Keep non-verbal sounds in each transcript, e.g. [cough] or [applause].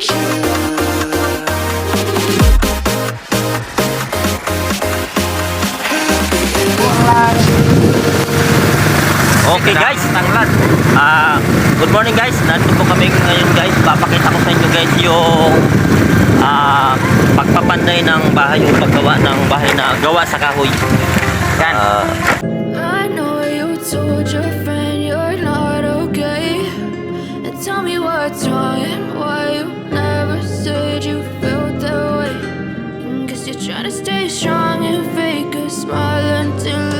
Okay guys, tanglad. Ah, good morning guys. Nandito po kami ngayon guys. Papakita ko sa inyo guys yung ah pagpapanday ng bahay o paggawa ng bahay na gawa sa kahoy. Yan. Ah, stay strong and fake a smile until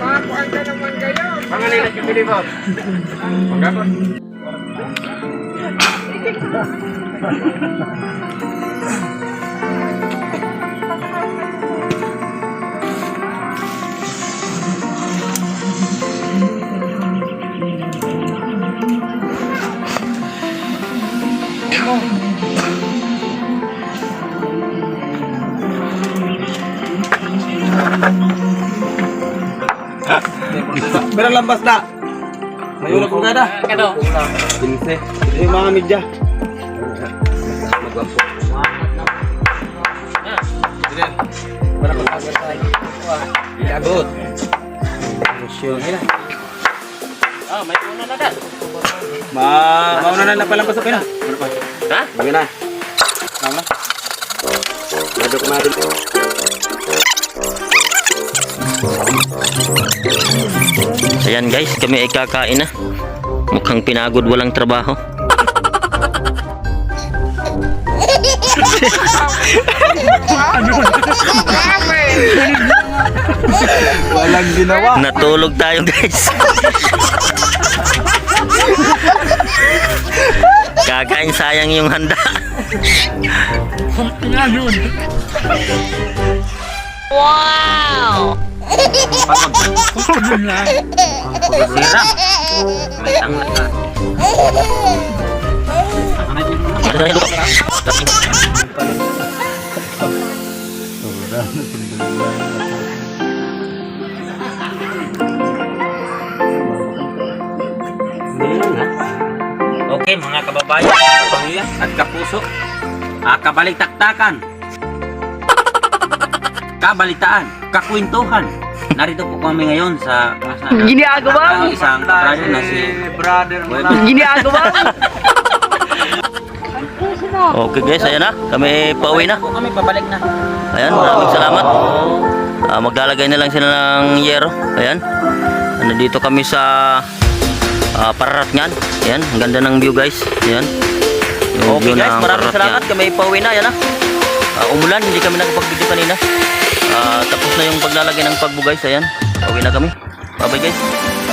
Makakuan ka naman kayo. Mga nilat yung bili mo. Magkakon. Berang lambas na. Mayroon ko kada. Kado. Pinse. Yung mga tayo. Abot. Misyon. Ah, may una na dad. Ma, mauna na na palang pasok na. Ha? Bagay na. Tama. Madok na din. Ayan guys, kami ay kakain na. Mukhang pinagod walang trabaho. Wala Walang ginawa. Natulog tayo guys. Kakain sayang yung handa. Sira. May tangla ka. Okay mga kababayan, kapamilya at kapuso, ah, kabalitaktakan, kabalitaan, kakwentuhan. Narito po kami ngayon sa [laughs] Ginagawa? ang isang brother na si brother mo Webber. Ginagawa? [laughs] Okay guys, ayan na. Kami pauwi na. Kami pabalik na. Ayan, maraming salamat. Ah, maglalagay na lang sila ng yero. Ayan. Nandito kami sa uh, Pararatngan. Ayan, ang ganda ng view guys. Ayan. Yung Okay view guys, ng maraming salamat. Kami pauwi na, yan na. Ah, umulan, hindi kami nakapag-video kanina. Ah, tapos na yung paglalagay ng pagbo guys. Ayan, pauwi na kami. Bye bye guys.